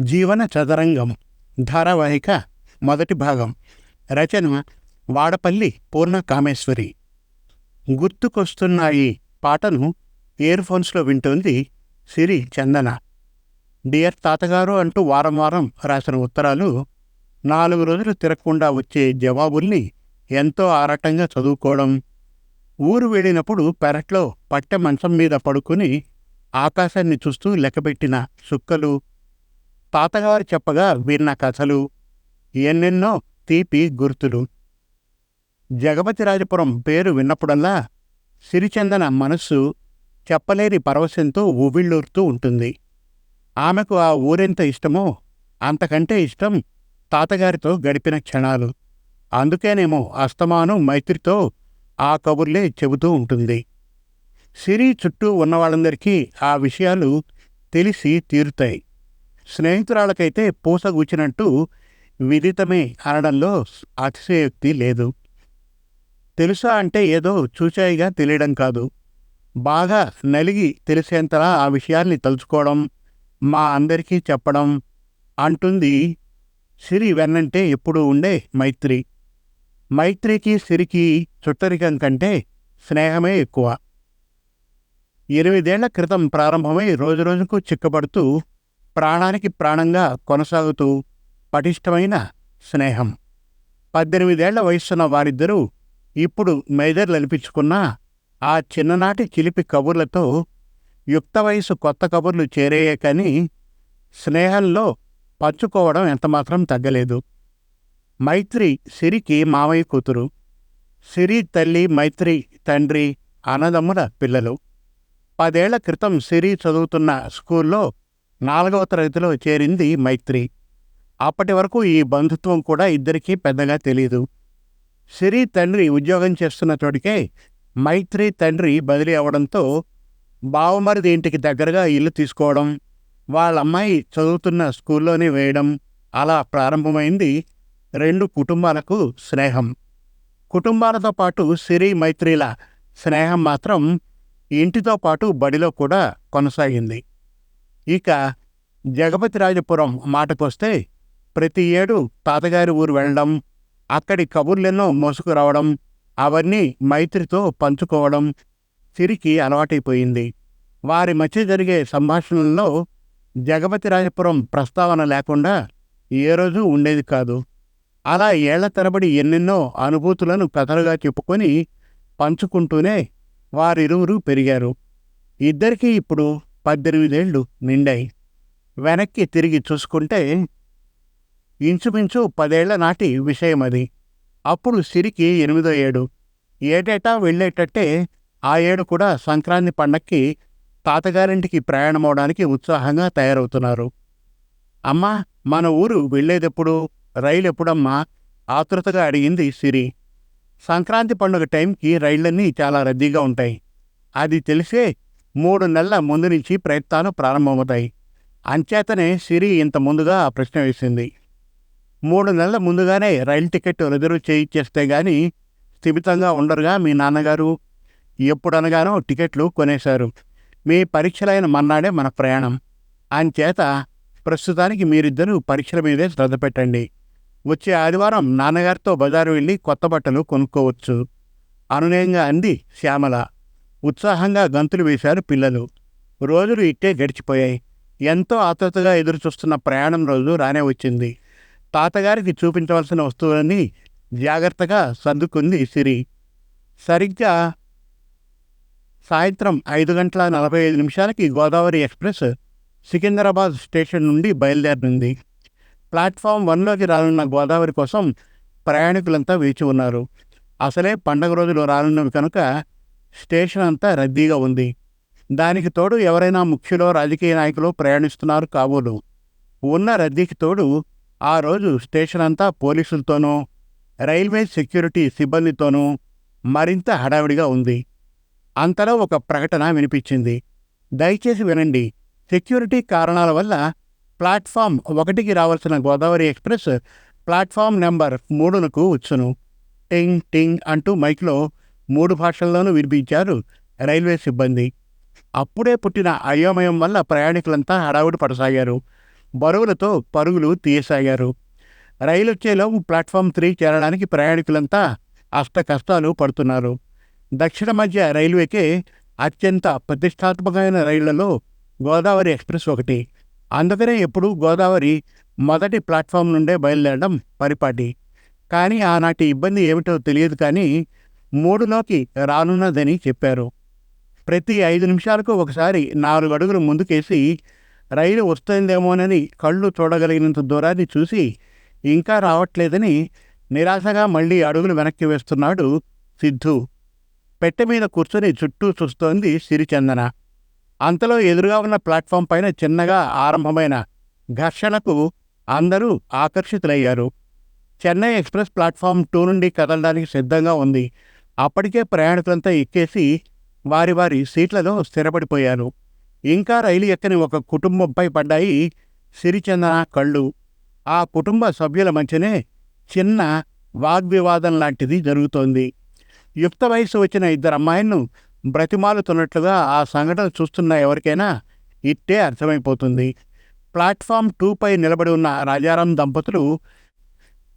జీవన చదరంగం ధారావాహిక మొదటి భాగం. రచన వాడపల్లి పూర్ణ కామేశ్వరి గుర్తుకొస్తున్నాయి పాటను ఇయర్ ఫోన్స్లో వింటోంది సిరి చందన. డియర్ తాతగారు అంటూ వారం వారం రాసిన ఉత్తరాలు నాలుగు రోజులు తిరగకుండా వచ్చే జవాబుల్ని ఎంతో ఆరాటంగా చదువుకోవడం. ఊరు వెళ్ళినప్పుడు పెరట్లో పట్టె మంచం మీద పడుకుని ఆకాశాన్ని చూస్తూ లెక్కబెట్టిన సుక్కలు తాతగారు చెప్పగా విన్న కథలు ఎన్నెన్నో తీపి గుర్తులు. జగపతిరాజపురం పేరు విన్నప్పుడల్లా సిరిచందన మనస్సు చెప్పలేని పరవశంతో ఉవ్విళ్ళూరుతూ ఉంటుంది. ఆమెకు ఆ ఊరెంత ఇష్టమో అంతకంటే ఇష్టం తాతగారితో గడిపిన క్షణాలు. అందుకేనేమో అస్తమానం మైత్రితో ఆ కబుర్లే చెబుతూ ఉంటుంది. సిరి చుట్టూ ఉన్నవాళ్ళందరికీ ఆ విషయాలు తెలిసి తీరుతాయి. స్నేహితురాలకైతే పూసగూచినట్టు విదితమే అనడంలో అతిశయోక్తి లేదు. తెలుసా అంటే ఏదో చూచాయిగా తెలియడం కాదు. బాగా నలిగి తెలిసేంతలా ఆ విషయాల్ని తలుచుకోవడం మా అందరికీ చెప్పడం అంటుంది సిరి వెన్నంటే ఎప్పుడూ ఉండే మైత్రి. మైత్రికి సిరికి చుట్టరికం కంటే స్నేహమే ఎక్కువ. ఎనిమిదేళ్ళ క్రితం ప్రారంభమై రోజురోజుకు చిక్కబడుతూ ప్రాణానికి ప్రాణంగా కొనసాగుతూ పటిష్టమైన స్నేహం. పద్దెనిమిదేళ్ళ వయస్సున్న వారిద్దరూ ఇప్పుడు మేజర్లనిపించుకున్న ఆ చిన్ననాటి చిలిపి కబుర్లతో యుక్త వయసు కొత్త కబుర్లు చేరేయే కానీ స్నేహంలో పంచుకోవడం ఎంతమాత్రం తగ్గలేదు. మైత్రి సిరికి మావయ్య కూతురు. సిరి తల్లి మైత్రి తండ్రి అన్నదమ్ముల పిల్లలు. పదేళ్ళ క్రితం సిరి చదువుతున్న స్కూల్లో నాలుగవ తరగతిలో చేరింది మైత్రి. అప్పటి వరకు ఈ బంధుత్వం కూడా ఇద్దరికీ పెద్దగా తెలియదు సిరి తండ్రి ఉద్యోగం చేస్తున్న చోటికే మైత్రి తండ్రి బదిలీ అవడంతో బావమరిది ఇంటికి దగ్గరగా ఇల్లు తీసుకోవడం వాళ్ళ అమ్మాయి చదువుతున్న స్కూల్లోనే వేయడం అలా ప్రారంభమైంది రెండు కుటుంబాలకు స్నేహం. కుటుంబాలతో పాటు సిరి మైత్రిల స్నేహం మాత్రం ఇంటితో పాటు బడిలో కూడా కొనసాగింది. ఇక జగపతిరాజపురం మాటకొస్తే ప్రతి ఏడు తాతగారి ఊరు వెళ్ళడం అక్కడి కబుర్లెన్నో మోసుకురావడం అవన్నీ మైత్రితో పంచుకోవడం సిరికి అలవాటైపోయింది. వారి మధ్య జరిగే సంభాషణల్లో జగపతిరాజపురం ప్రస్తావన లేకుండా ఏ రోజు ఉండేది కాదు. అలా ఏళ్ళ తరబడి ఎన్నెన్నో అనుభూతులను కథలుగా చెప్పుకొని పంచుకుంటూనే వారిరువురు పెరిగారు. ఇద్దరికీ ఇప్పుడు పద్దెనిమిదేళ్ళు నిండాయి. వెనక్కి తిరిగి చూసుకుంటే ఇంచుమించు పదేళ్ళ నాటి విషయం అది. అప్పుడు సిరికి ఎనిమిదో ఏడు. ఏటేటా వెళ్ళేటట్టే ఆ ఏడు కూడా సంక్రాంతి పండక్కి తాతగారింటికి ప్రయాణమవడానికి ఉత్సాహంగా తయారవుతున్నారు. అమ్మా మన ఊరు వెళ్ళేదెప్పుడు? రైలు ఎప్పుడమ్మా ఆతృతగా అడిగింది సిరి. సంక్రాంతి పండుగ టైంకి రైళ్ళన్నీ చాలా రద్దీగా ఉంటాయి. అది తెలిసే మూడు నెలల ముందు నుంచి ప్రయత్నాలు ప్రారంభమవుతాయి. అంచేతనే సిరి ఇంత ముందుగా ఆ ప్రశ్న వేసింది. మూడు నెలల ముందుగానే రైలు టికెట్ రిజర్వ్ చేయించేస్తే గాని స్థిమితంగా ఉండరుగా మీ నాన్నగారు. ఎప్పుడనగానో టికెట్లు కొనేశారు. మీ పరీక్షలైన మన్నాడే మన ప్రయాణం. అంచేత ప్రస్తుతానికి మీరిద్దరూ పరీక్షల మీదే శ్రద్ధ పెట్టండి. వచ్చే ఆదివారం నాన్నగారితో బజారు వెళ్ళి కొత్త బట్టలు కొనుక్కోవచ్చు. అనునయంగా అంది శ్యామల. ఉత్సాహంగా గంతులు వేశారు పిల్లలు. రోజులు ఇట్టే గడిచిపోయాయి. ఎంతో ఆతృతగా ఎదురుచూస్తున్న ప్రయాణం రోజు రానే వచ్చింది. తాతగారికి చూపించవలసిన వస్తువులన్నీ జాగ్రత్తగా సర్దుకుంది సిరి. సరిగ్గా సాయంత్రం ఐదు గంటల నలభై ఐదు నిమిషాలకి గోదావరి ఎక్స్ప్రెస్ సికింద్రాబాద్ స్టేషన్ నుండి బయలుదేరింది ప్లాట్ఫామ్ వన్లోకి రానున్న గోదావరి కోసం ప్రయాణికులంతా వేచి ఉన్నారు. అసలే పండగ రోజులు రానున్నవి కనుక స్టేషన్ అంతా రద్దీగా ఉంది. దానికి తోడు ఎవరైనా ముఖ్యులో రాజకీయ నాయకులు ప్రయాణిస్తున్నారు కాబోలు. ఉన్న రద్దీకి తోడు ఆ రోజు స్టేషన్ అంతా పోలీసులతోనూ రైల్వే సెక్యూరిటీ సిబ్బందితోనూ మరింత హడావిడిగా ఉంది. అంతలో ఒక ప్రకటన వినిపించింది. దయచేసి వినండి. సెక్యూరిటీ కారణాల వల్ల ప్లాట్ఫామ్ ఒకటికి రావాల్సిన గోదావరి ఎక్స్ప్రెస్ ప్లాట్ఫామ్ నెంబర్ మూడునకు వచ్చును. టింగ్ టింగ్ అంటూ మైక్లో మూడు భాషల్లోనూ వినిపించారు రైల్వే సిబ్బంది. అప్పుడే పుట్టిన అయోమయం వల్ల ప్రయాణికులంతా హడావుడి పడసాగారు. బరువులతో పరుగులు తీయసాగారు. రైలు వచ్చేలోపు ప్లాట్ఫామ్ త్రీ చేరడానికి ప్రయాణికులంతా అష్ట కష్టాలు పడుతున్నారు. దక్షిణ మధ్య రైల్వేకే అత్యంత ప్రతిష్టాత్మకమైన రైళ్ళలో గోదావరి ఎక్స్ప్రెస్ ఒకటి. అందుకనే ఎప్పుడు గోదావరి మొదటి ప్లాట్ఫామ్ నుండే బయలుదేరడం పరిపాటి. కానీ ఆనాటి ఇబ్బంది ఏమిటో తెలియదు కానీ మూడులోకి రానున్నదని చెప్పారు. ప్రతి ఐదు నిమిషాలకు ఒకసారి నాలుగు అడుగులు ముందుకేసి రైలు వస్తుందేమోనని కళ్ళు చూడగలిగినంత దూరాన్ని చూసి ఇంకా రావట్లేదని నిరాశగా మళ్ళీ అడుగులు వెనక్కి వేస్తున్నాడు సిద్ధు. పెట్టె మీద కూర్చొని చుట్టూ చూస్తోంది సిరిచందన. అంతలో ఎదురుగా ఉన్న ప్లాట్ఫామ్ పైన చిన్నగా ఆరంభమైన ఘర్షణకు అందరూ ఆకర్షితులయ్యారు. చెన్నై ఎక్స్ప్రెస్ ప్లాట్ఫామ్ టూ నుండి కదలడానికి సిద్ధంగా ఉంది. అప్పటికే ప్రయాణికులంతా ఎక్కేసి వారి వారి సీట్లలో స్థిరపడిపోయారు. ఇంకా రైలు ఎక్కని ఒక కుటుంబంపై పడ్డాయి సిరిచందన కళ్ళు. ఆ కుటుంబ సభ్యుల మధ్యనే చిన్న వాగ్వివాదం లాంటిది జరుగుతోంది. యుక్త వయసు వచ్చిన ఇద్దరు అమ్మాయిలను బ్రతిమాలుతున్నట్లుగా ఆ సంఘటన చూస్తున్న ఎవరికైనా ఇట్టే అర్థమైపోతుంది. ప్లాట్ఫామ్ టూపై నిలబడి ఉన్న రాజారాం దంపతులు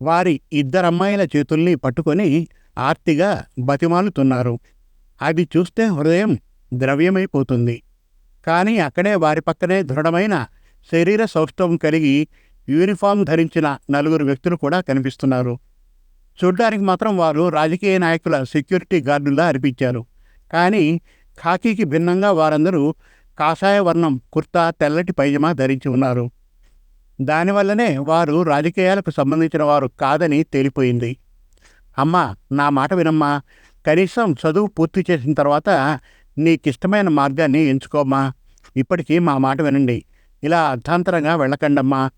వారి ఇద్దరమ్మాయిల చేతుల్ని పట్టుకొని ఆర్తిగా బతిమాలుతున్నారు. అది చూస్తే హృదయం ద్రవ్యమైపోతుంది. కానీ అక్కడే వారి పక్కనే దృఢమైన శరీర సౌష్ఠవం కలిగి యూనిఫామ్ ధరించిన నలుగురు వ్యక్తులు కూడా కనిపిస్తున్నారు. చూడ్డానికి మాత్రం వారు రాజకీయ నాయకుల సెక్యూరిటీ గార్డులా అనిపించారు. కానీ ఖాకీకి భిన్నంగా వారందరూ కాషాయ వర్ణం కుర్తా తెల్లటి పైజమా ధరించి ఉన్నారు. దానివల్లనే వారు రాజకీయాలకు సంబంధించిన వారు కాదని తేలిపోయింది. అమ్మా నా మాట వినమ్మా. కనీసం చదువు పూర్తి చేసిన తర్వాత నీకిష్టమైన మార్గాన్ని ఎంచుకోమ్మా. ఇప్పటికీ మా మాట వినండి. ఇలా అర్థాంతరంగా వెళ్ళకండమ్మా.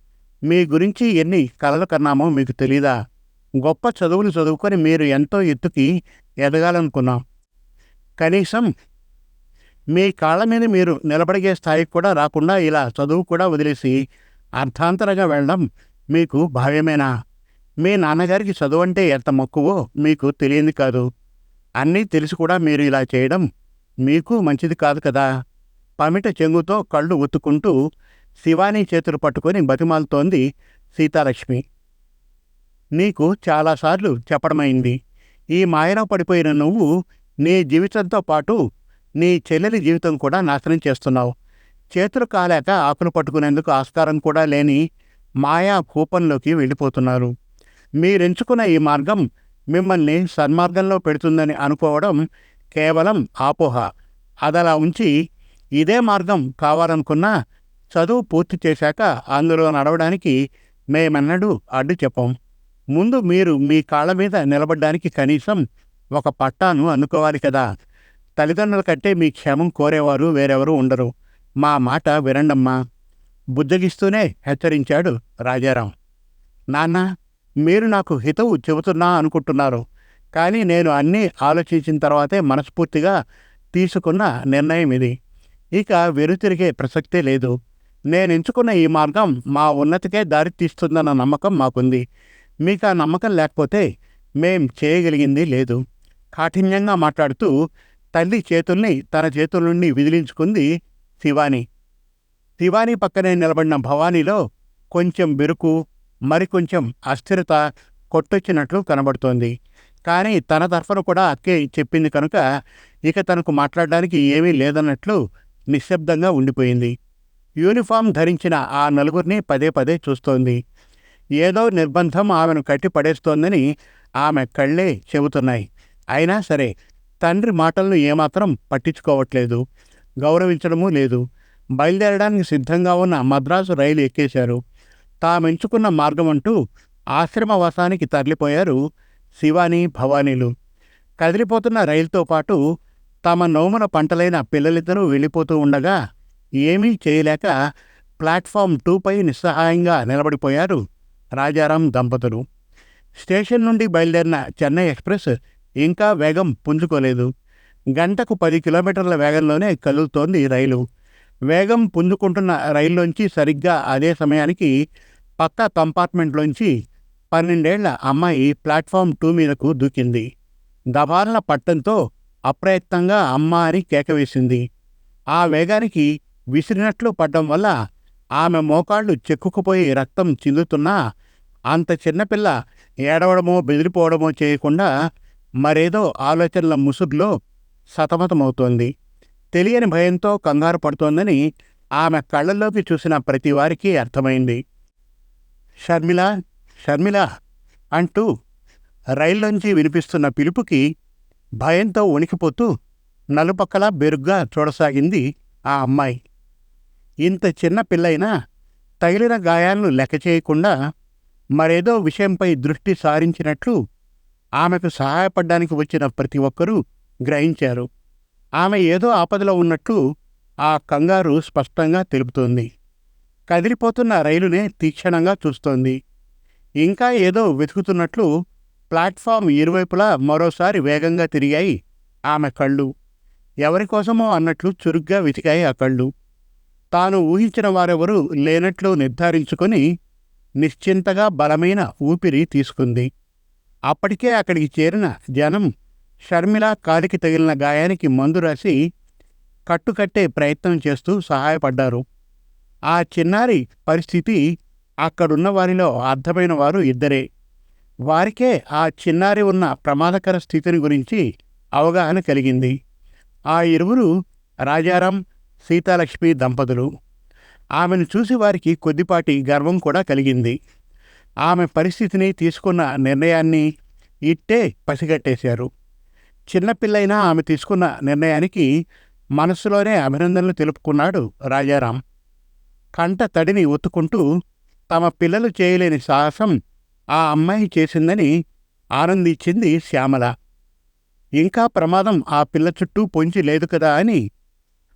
మీ గురించి ఎన్ని కలలు కన్నామో మీకు తెలీదా? గొప్ప చదువులు చదువుకొని మీరు ఎంతో ఎత్తుకి ఎదగాలనుకున్నాం. కనీసం మీ కాళ్ళ మీద మీరు నిలబడిగే స్థాయికి కూడా రాకుండా ఇలా చదువు కూడా వదిలేసి అర్థాంతరంగా వెళ్ళడం మీకు భావ్యమేనా? మీ నాన్నగారికి చదువు అంటే ఎంత మక్కువో మీకు తెలియంది కాదు. అన్నీ తెలిసి కూడా మీరు ఇలా చేయడం మీకు మంచిది కాదు కదా. పమిట చెంగుతో కళ్ళు ఒత్తుకుంటూ శివాని చేతులు పట్టుకొని బతిమాలుతోంది సీతాలక్ష్మి. నీకు చాలాసార్లు చెప్పడమైంది. ఈ మాయలో పడిపోయిన నువ్వు నీ జీవితంతో పాటు నీ చెల్లెలి జీవితం కూడా నాశనం చేస్తున్నావు. చేతులు కాలేక ఆకులు పట్టుకునేందుకు ఆస్కారం కూడా లేని మాయా కూపంలోకి వెళ్ళిపోతున్నారు. మీరెంచుకున్న ఈ మార్గం మిమ్మల్ని సన్మార్గంలో పెడుతుందని అనుకోవడం కేవలం ఆపోహ అదలా ఉంచి ఇదే మార్గం కావాలనుకున్నా చదువు పూర్తి చేశాక అందులో నడవడానికి మేమెన్నడూ అడ్డు చెప్పం. ముందు మీరు మీ కాళ్ళ మీద నిలబడ్డానికి కనీసం ఒక పట్టాను అనుకోవాలి కదా. తల్లిదండ్రుల కంటే మీ క్షేమం కోరేవారు వేరెవరూ ఉండరు. మా మాట వినండమ్మా. బుజ్జగిస్తూనే హెచ్చరించాడు రాజారాం. నాన్న మీరు నాకు హితవు చెబుతున్నా అనుకుంటున్నారు. కానీ నేను అన్నీ ఆలోచించిన తర్వాతే మనస్ఫూర్తిగా తీసుకున్న నిర్ణయం ఇది. ఇక వెనుతిరిగే ప్రసక్తే లేదు. నేను ఎంచుకున్న ఈ మార్గం మా ఉన్నతికే దారి తీస్తుందన్న నమ్మకం మాకుంది. మీకు ఆ నమ్మకం లేకపోతే మేం చేయగలిగింది లేదు. కాఠిన్యంగా మాట్లాడుతూ తల్లి చేతుల్ని తన చేతుల నుండి విదిలించుకుంది శివాని. శివాని పక్కనే నిలబడిన భవానీలో కొంచెం బెరుకు మరికొంచెం అస్థిరత కొట్టొచ్చినట్లు కనబడుతోంది. కానీ తన తరఫున కూడా అక్కే చెప్పింది కనుక ఇక తనకు మాట్లాడడానికి ఏమీ లేదన్నట్లు నిశ్శబ్దంగా ఉండిపోయింది. యూనిఫామ్ ధరించిన ఆ నలుగురిని పదే పదే చూస్తోంది. ఏదో నిర్బంధం ఆమెను కట్టి పడేస్తోందని ఆమె కళ్ళే చెబుతున్నాయి. అయినా సరే తండ్రి మాటలను ఏమాత్రం పట్టించుకోవట్లేదు. గౌరవించడమూ లేదు. బయలుదేరడానికి సిద్ధంగా ఉన్న మద్రాసు రైలు ఎక్కేశారు. తామెంచుకున్న మార్గం అంటూ ఆశ్రమవాసానికి తరలిపోయారు శివాని భవానీలు. కదిలిపోతున్న రైలుతో పాటు తమ నోమున పంటలైన పిల్లలిద్దరూ వెళ్ళిపోతూ ఉండగా ఏమీ చేయలేక ప్లాట్ఫామ్ టూపై నిస్సహాయంగా నిలబడిపోయారు రాజారాం దంపతులు. స్టేషన్ నుండి బయలుదేరిన చెన్నై ఎక్స్ప్రెస్ ఇంకా వేగం పుంజుకోలేదు. గంటకు పది కిలోమీటర్ల వేగంలోనే కదులుతోంది రైలు. వేగం పుంజుకుంటున్న రైల్లోంచి సరిగ్గా అదే సమయానికి పక్క కంపార్ట్మెంట్లోంచి పన్నెండేళ్ళ అమ్మాయి ప్లాట్ఫామ్ టూ మీదకు దూకింది. దబాలన పట్టంతో అప్రయత్నంగా అమ్మ అని కేకవేసింది ఆ వేగానికి విసిరినట్లు పడ్డం వల్ల ఆమె మోకాళ్ళు చెక్కుకుపోయి రక్తం చిందుతున్నా అంత చిన్నపిల్ల ఏడవడమో బెదిరిపోవడమో చేయకుండా మరేదో ఆలోచనల ముసుగులో సతమతమవుతోంది. తెలియని భయంతో కంగారు పడుతోందని ఆమె కళ్ళల్లోకి చూసిన ప్రతి వారికి అర్థమైంది. షర్మిల షర్మిల అంటూ రైల్లోంచి వినిపిస్తున్న పిలుపుకి భయంతో వణికిపోతూ నలుపక్కలా బెరుగ్గా చూడసాగింది ఆ అమ్మాయి. ఇంత చిన్న పిల్లైనా తగిలిన గాయాలను లెక్క చేయకుండా మరేదో విషయంపై దృష్టి సారించినట్లు ఆమెకు సహాయపడ్డానికి వచ్చిన ప్రతి ఒక్కరూ గ్రహించారు. ఆమె ఏదో ఆపదలో ఉన్నట్లు ఆ కంగారు స్పష్టంగా తెలుపుతోంది. కదిలిపోతున్న రైలునే తీక్షణంగా చూస్తోంది. ఇంకా ఏదో వెతుకుతున్నట్లు ప్లాట్ఫామ్ ఇరువైపులా మరోసారి వేగంగా తిరిగాయి ఆమె కళ్ళు. ఎవరికోసమో అన్నట్లు చురుగ్గా వెతికాయి ఆ కళ్ళు. తాను ఊహించిన వారెవరూ లేనట్లు నిర్ధారించుకొని నిశ్చింతగా బలమైన ఊపిరి తీసుకుంది. అప్పటికే అక్కడికి చేరిన జనం షర్మిల కాలికి తగిలిన గాయానికి మందు రాసి కట్టుకట్టే ప్రయత్నం చేస్తూ సహాయపడ్డారు. ఆ చిన్నారి పరిస్థితి అక్కడున్న వారిలో అర్థమైన వారు ఇద్దరే. వారికే ఆ చిన్నారి ఉన్న ప్రమాదకర స్థితిని గురించి అవగాహన కలిగింది. ఆ ఇరువురు రాజారాం సీతాలక్ష్మి దంపతులు. ఆమెను చూసి వారికి కొద్దిపాటి గర్వం కూడా కలిగింది. ఆమె పరిస్థితిని తీసుకున్న నిర్ణయాన్ని ఇట్టే పసిగట్టేశారు. చిన్నపిల్లైనా ఆమె తీసుకున్న నిర్ణయానికి మనస్సులోనే అభినందనలు తెలుపుకున్నాడు రాజారాం. కంట తడిని ఒత్తుకుంటూ తమ పిల్లలు చేయలేని సాహసం ఆ అమ్మాయి చేసిందని ఆనందించింది శ్యామల. ఇంకా ప్రమాదం ఆ పిల్ల చుట్టూ పొంచి లేదు కదా అని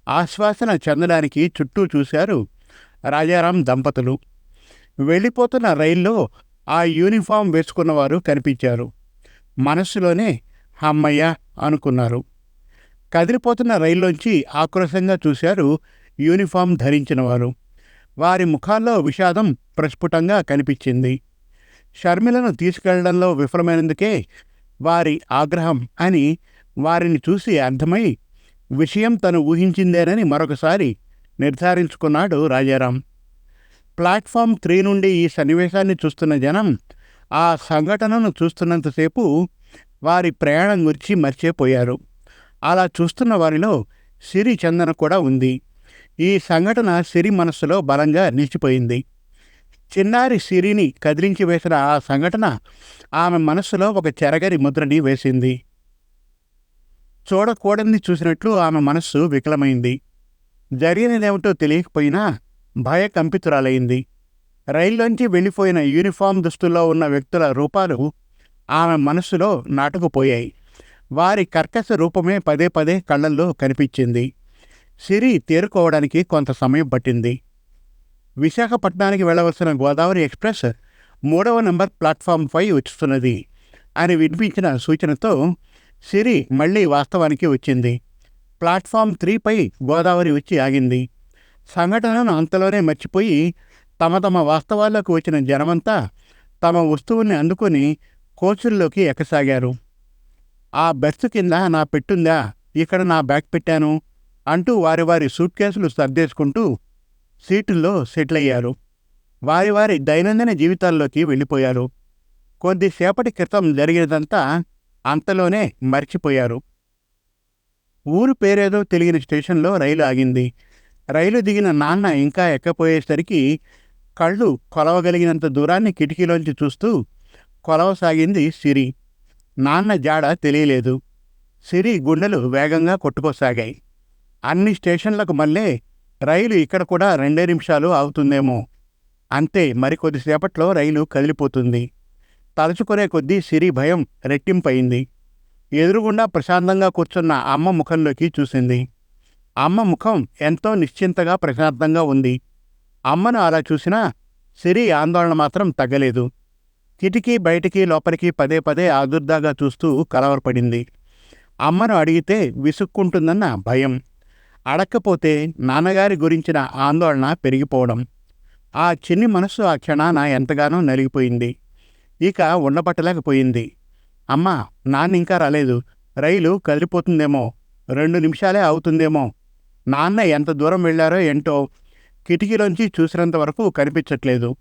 ఆశ్వాసన చెందడానికి చుట్టూ చూశారు రాజారాం దంపతులు. వెళ్ళిపోతున్న రైల్లో ఆ యూనిఫామ్ వేసుకున్నవారు కనిపించారు. మనస్సులోనే అమ్మయ్య అనుకున్నారు. కదిలిపోతున్న రైల్లోంచి ఆక్రోశంగా చూశారు యూనిఫామ్ ధరించినవారు. వారి ముఖాల్లో విషాదం ప్రస్ఫుటంగా కనిపించింది. షర్మిలను తీసుకెళ్ళడంలో విఫలమైనందుకే వారి ఆగ్రహం అని వారిని చూసి అర్థమై విషయం తను ఊహించిందేనని మరొకసారి నిర్ధారించుకున్నాడు రాజారాం. ప్లాట్ఫామ్ త్రీ నుండి ఈ సన్నివేశాన్ని చూస్తున్న జనం ఆ సంఘటనను చూస్తున్నంతసేపు వారి ప్రయాణం గురించి మర్చిపోయారు. అలా చూస్తున్న వారిలో సిరి చందన కూడా ఉంది. ఈ సంఘటన సిరి మనస్సులో బలంగా నిలిచిపోయింది. చిన్నారి సిరిని కదిలించి వేసిన ఆ సంఘటన ఆమె మనస్సులో ఒక చెరగని ముద్రని వేసింది. చూడకూడని చూసినట్లు ఆమె మనస్సు వికలమైంది. జరిగినదేమిటో తెలియకపోయినా భయకంపితురాలైంది. రైల్లోంచి వెళ్ళిపోయిన యూనిఫామ్ దుస్తుల్లో ఉన్న వ్యక్తుల రూపాలు ఆమె మనస్సులో నాటుకుపోయాయి. వారి కర్కశ రూపమే పదే పదే కళ్ళల్లో కనిపించింది. సిరి తేరుకోవడానికి కొంత సమయం పట్టింది. విశాఖపట్నానికి వెళ్ళవలసిన గోదావరి ఎక్స్ప్రెస్ మూడవ నంబర్ ప్లాట్ఫామ్ ఫైవ్ వచ్చుతున్నది అని వినిపించిన సూచనతో సిరి మళ్ళీ వాస్తవానికి వచ్చింది. ప్లాట్ఫామ్ త్రీపై గోదావరి వచ్చి ఆగింది. సంఘటనను అంతలోనే మర్చిపోయి తమ తమ వాస్తవాల్లోకి వచ్చిన జనమంతా తమ వస్తువుల్ని అందుకొని కోచుల్లోకి ఎక్కసాగారు. ఆ బెర్త్ కింద నా పెట్టుందా? ఇక్కడ నా బ్యాగ్ పెట్టాను. అంటూ వారి వారి సూట్ కేసులు సర్దేసుకుంటూ సీటుల్లో సెటిల్ అయ్యారు వారి వారి దైనందిన జీవితాల్లోకి వెళ్ళిపోయారు. కొద్దిసేపటి క్రితం జరిగినదంతా అంతలోనే మర్చిపోయారు. ఊరు పేరేదో తెలియని స్టేషన్లో రైలు ఆగింది. రైలు దిగిన నాన్న ఇంకా ఎక్కపోయేసరికి కళ్ళు కొలవగలిగినంత దూరాన్ని కిటికీలోంచి చూస్తూ కొలవసాగింది సిరి. నాన్న జాడ తెలియలేదు. సిరి గుండెలు వేగంగా కొట్టుకోసాగాయి. అన్ని స్టేషన్లకు మళ్ళీ రైలు ఇక్కడ కూడా రెండే నిమిషాలు ఆగుతుందేమో అంతే మరికొద్దిసేపట్లో రైలు కదిలిపోతుంది. తలుచుకునే కొద్దీ సిరి భయం రెట్టింపయింది. ఎదురుగుండా ప్రశాంతంగా కూర్చున్న అమ్మ ముఖంలోకి చూసింది. అమ్మ ముఖం ఎంతో నిశ్చింతగా ప్రశాంతంగా ఉంది. అమ్మను అలా చూసినా సిరి ఆందోళన మాత్రం తగ్గలేదు. కిటికీ బయటికి లోపలికి పదే పదే ఆదుర్దాగా చూస్తూ కలవరపడింది. అమ్మను అడిగితే విసుక్కుంటుందన్న భయం. అడక్కపోతే నాన్నగారి గురించిన ఆందోళన పెరిగిపోవడం. ఆ చిన్ని మనస్సు ఆ క్షణాన ఎంతగానో నలిగిపోయింది. ఇక ఉండబట్టలేకపోయింది. అమ్మా నాన్న ఇంకా రాలేదు. రైలు కదిలిపోతుందేమో. రెండు నిమిషాలే అవుతుందేమో. నాన్న ఎంత దూరం వెళ్ళారో ఏంటో కిటికీలోంచి చూసినంత వరకు కనిపించట్లేదు.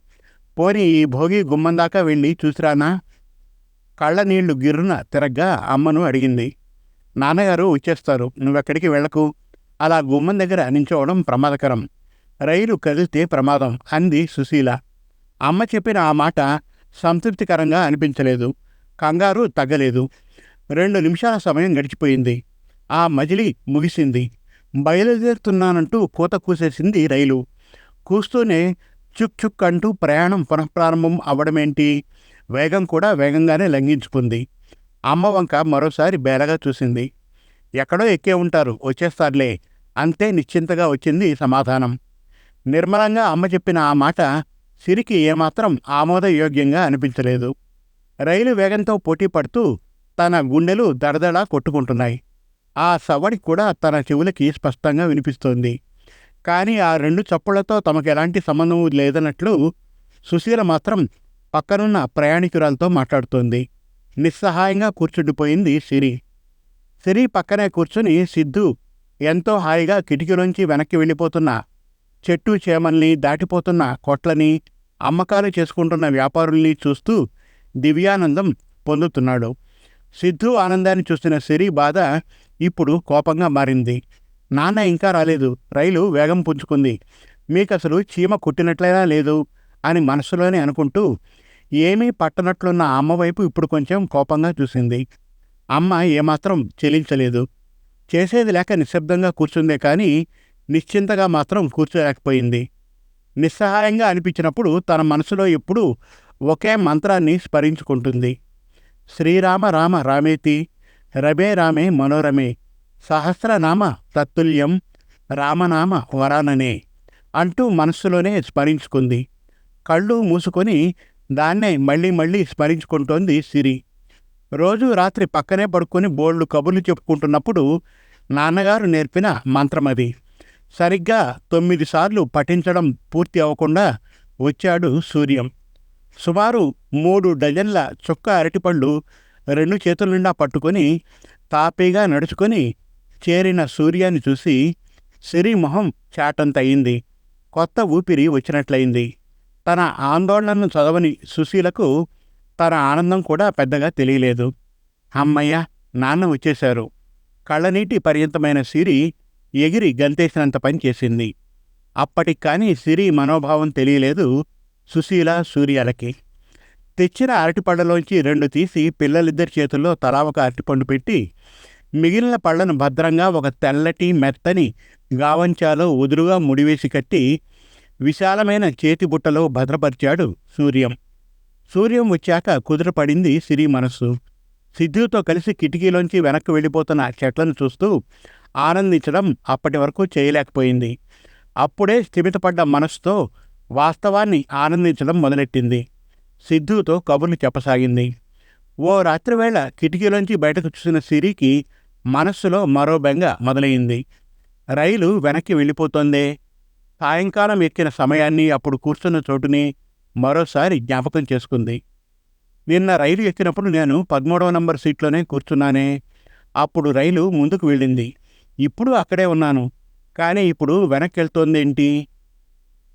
పోనీ ఈ భోగి గుమ్మం దాకా వెళ్ళి చూసిరానా? కళ్ళ నీళ్ళు గిర్రున తిరగ్గా అమ్మను అడిగింది. నాన్నగారు వచ్చేస్తారు. నువ్వెక్కడికి వెళ్ళకు? అలా గుమ్మం దగ్గర నించోవడం ప్రమాదకరం. రైలు కదిలితే ప్రమాదం అంది సుశీల. అమ్మ చెప్పిన ఆ మాట సంతృప్తికరంగా అనిపించలేదు. కంగారు తగ్గలేదు. రెండు నిమిషాల సమయం గడిచిపోయింది. ఆ మజిలి ముగిసింది. బయలుదేరుతున్నానంటూ కూత కూసేసింది రైలు. కూస్తూనే చుక్ చుక్ అంటూ ప్రయాణం పునఃప్రారంభం అవ్వడమేంటి? వేగం కూడా వేగంగానే లంఘించుకుంది. అమ్మ వంక మరోసారి బేలగా చూసింది. ఎక్కడో ఎక్కే ఉంటారు వచ్చేస్తారులే. అంతే నిశ్చింతగా వచ్చింది సమాధానం. నిర్మలంగా అమ్మ చెప్పిన ఆ మాట సిరికి ఏమాత్రం ఆమోదయోగ్యంగా అనిపించలేదు. రైలు వేగంతో పోటీ పడుతూ తన గుండెలు దడదడా కొట్టుకుంటున్నాయి. ఆ సవడి కూడా తన చెవులకి స్పష్టంగా వినిపిస్తోంది. కానీ ఆ రెండు చప్పుళ్ళతో తమకు ఎలాంటి సంబంధం లేదన్నట్లు సుశీల మాత్రం పక్కనున్న ప్రయాణికురాలతో మాట్లాడుతోంది. నిస్సహాయంగా కూర్చుండిపోయింది సిరి. సిరి పక్కనే కూర్చుని సిద్ధు ఎంతో హాయిగా కిటికీలోంచి వెనక్కి వెళ్ళిపోతున్న చెట్టు చేమల్ని దాటిపోతున్న కొట్లని అమ్మకాలు చేసుకుంటున్న వ్యాపారుల్ని చూస్తూ దివ్యానందం పొందుతున్నాడు. సిద్ధు ఆనందాన్ని చూసిన సిరి బాధ ఇప్పుడు కోపంగా మారింది. నాన్న ఇంకా రాలేదు. రైలు వేగం పుంజుకుంది. మీకసలు చీమ కుట్టినట్లయినా లేదు అని మనసులోనే అనుకుంటూ ఏమీ పట్టనట్లున్న అమ్మ వైపు ఇప్పుడు కొంచెం కోపంగా చూసింది. అమ్మ ఏమాత్రం చెలించలేదు. చేసేది లేక నిశ్శబ్దంగా కూర్చుందే కానీ నిశ్చింతగా మాత్రం కూర్చోలేకపోయింది. నిస్సహాయంగా అనిపించినప్పుడు తన మనసులో ఎప్పుడూ ఒకే మంత్రాన్ని స్మరించుకుంటుంది. శ్రీరామ రామ రామేతి రమే రామే మనోరమే సహస్రనామ తత్తుల్యం రామనామ వరాననే అంటూ మనస్సులోనే స్మరించుకుంది. కళ్ళు మూసుకొని దాన్నే మళ్ళీ మళ్ళీ స్మరించుకుంటోంది సిరి. రోజు రాత్రి పక్కనే పడుకొని బోళ్ళు కబుర్లు చెప్పుకుంటున్నప్పుడు నాన్నగారు నేర్పిన మంత్రమది సరిగ్గా తొమ్మిది సార్లు పఠించడం పూర్తి అవ్వకుండా వచ్చాడు సూర్యం. సుమారు మూడు డజన్ల చుక్క అరటిపళ్ళు రెండు చేతుల నిండా పట్టుకొని తాపీగా నడుచుకొని చేరిన సూర్యాన్ని చూసి సిరి మొహం చాటంతయింది. కొత్త ఊపిరి వచ్చినట్లయింది. తన ఆందోళనను చదవని సుశీలకు తన ఆనందం కూడా పెద్దగా తెలియలేదు. అమ్మయ్య నాన్న వచ్చేశారు. కళ్ళనీటి పర్యంతమైన సిరి ఎగిరి గంతేసినంత పని చేసింది. అప్పటికి కానీ సిరి మనోభావం తెలియలేదు సుశీల సూర్యాలకి. తెచ్చిన అరటిపళ్ళలోంచి రెండు తీసి పిల్లలిద్దరి చేతుల్లో తలా ఒక అరటిపండు పెట్టి మిగిలిన పళ్ళను భద్రంగా ఒక తెల్లటి మెత్తని గావంచాలో ఉదురుగా ముడివేసి కట్టి విశాలమైన చేతిబుట్టలో భద్రపరిచాడు సూర్యం. సూర్యం వచ్చాక కుదురపడింది సిరి మనస్సు. సిద్ధుతో కలిసి కిటికీలోంచి వెనక్కి వెళ్ళిపోతున్న చెట్లను చూస్తూ ఆనందించడం అప్పటి వరకు చేయలేకపోయింది. అప్పుడే స్థిమితపడ్డ మనస్సుతో వాస్తవాన్ని ఆనందించడం మొదలెట్టింది. సిద్ధుతో కబుర్లు చెప్పసాగింది. ఓ రాత్రివేళ కిటికీలోంచి బయటకు చూసిన సిరికి మనస్సులో మరో బెంగ మొదలైంది. రైలు వెనక్కి వెళ్ళిపోతోందే. సాయంకాలం ఎక్కిన సమయాన్ని అప్పుడు కూర్చున్న చోటుని మరోసారి జ్ఞాపకం చేసుకుంది. నిన్న రైలు ఎక్కినప్పుడు నేను పదమూడవ నంబర్ సీట్లోనే కూర్చున్నానే. అప్పుడు రైలు ముందుకు వెళ్ళింది. ఇప్పుడు అక్కడే ఉన్నాను. కానీ ఇప్పుడు వెనక్కి వెళ్తోందేంటి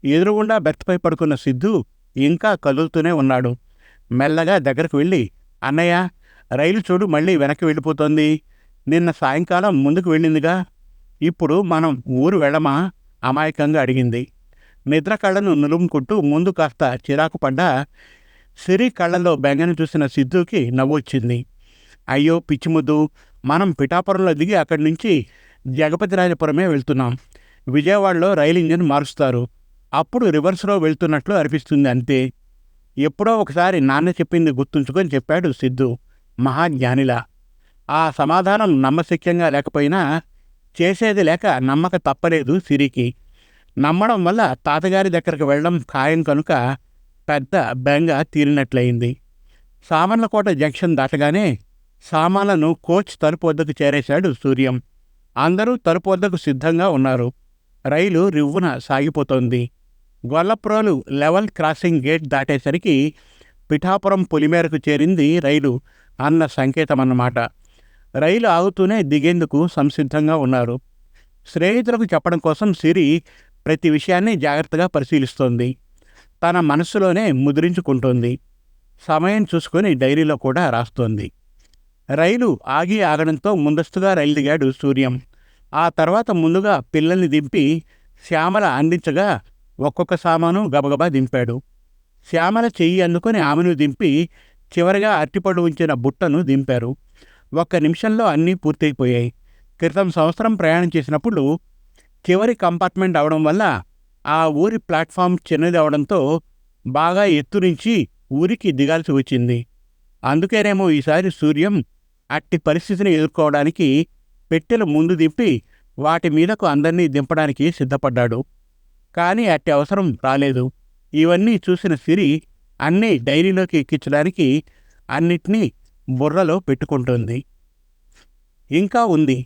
ఎదురుగుండా బెర్త్పై పడుకున్న సిద్ధు ఇంకా కదులుతూనే ఉన్నాడు. మెల్లగా దగ్గరకు వెళ్ళి అన్నయ్య రైలు చూడు మళ్ళీ వెనక్కి వెళ్ళిపోతోంది. నిన్న సాయంకాలం ముందుకు వెళ్ళిందిగా. ఇప్పుడు మనం ఊరు వెళ్ళమా? అమాయకంగా అడిగింది. నిద్ర కళ్ళను నులుముకుంటూ ముందు కాస్త చిరాకు పడ్డ సిరి కళ్ళలో బెంగను చూసిన సిద్ధుకి నవ్వొచ్చింది. అయ్యో పిచ్చిముద్దు మనం పిఠాపురంలో దిగి అక్కడి నుంచి జగపతిరాజపురమే వెళ్తున్నాం. విజయవాడలో రైలు ఇంజిన్ మారుస్తారు. అప్పుడు రివర్స్లో వెళ్తున్నట్లు అనిపిస్తుంది అంతే. ఎప్పుడో ఒకసారి నాన్న చెప్పింది గుర్తుంచుకొని చెప్పాడు సిద్ధు మహాజ్ఞానిలా. ఆ సమాధానం నమ్మశక్యంగా లేకపోయినా చేసేది లేక నమ్మక తప్పలేదు సిరికి. నమ్మడం వల్ల తాతగారి దగ్గరకు వెళ్ళడం ఖాయం కనుక పెద్ద బెంగ తీరినట్లయింది. సామర్లకోట జంక్షన్ దాటగానే సామాన్లను కోచ్ తలుపు వద్దకు చేరేశాడు సూర్యం. అందరూ తలుపు వద్దకు సిద్ధంగా ఉన్నారు. రైలు రివ్వున సాగిపోతోంది. గొల్లప్రోలు లెవెల్ క్రాసింగ్ గేట్ దాటేసరికి పిఠాపురం పొలిమేరకు చేరింది రైలు అన్న సంకేతమన్నమాట. రైలు ఆగుతూనే దిగేందుకు సంసిద్ధంగా ఉన్నారు. స్నేహితులకు చెప్పడం కోసం సిరి ప్రతి విషయాన్ని జాగ్రత్తగా పరిశీలిస్తోంది. తన మనస్సులోనే ముద్రించుకుంటోంది. సమయం చూసుకొని డైరీలో కూడా రాస్తోంది. రైలు ఆగి ఆగడంతో ముందస్తుగా రైలు దిగాడు సూర్యం. ఆ తర్వాత ముందుగా పిల్లల్ని దింపి శ్యామల అందించగా ఒక్కొక్క సామాను గబగబా దింపాడు. శ్యామల చెయ్యి అందుకొని ఆమెను దింపి చివరిగా అట్టిపడు ఉంచిన బుట్టను దింపారు. ఒక్క నిమిషంలో అన్నీ పూర్తయిపోయాయి. క్రితం సంవత్సరం ప్రయాణం చేసినప్పుడు చివరి కంపార్ట్మెంట్ అవడం వల్ల ఆ ఊరి ప్లాట్ఫామ్ చిన్నది అవడంతో బాగా ఎత్తు నుంచి ఊరికి దిగాల్సి వచ్చింది. అందుకేనేమో ఈసారి సూర్యం అట్టి పరిస్థితిని ఎదుర్కోవడానికి పెట్టెలు ముందు దింపి వాటి మీదకు అందరినీ దింపడానికి సిద్ధపడ్డాడు. కానీ అట్టి అవసరం రాలేదు. ఇవన్నీ చూసిన సిరి అన్నీ డైరీలోకి ఎక్కించడానికి అన్నిటినీ బుర్రలో పెట్టుకుంటుంది. ఇంకా ఉంది.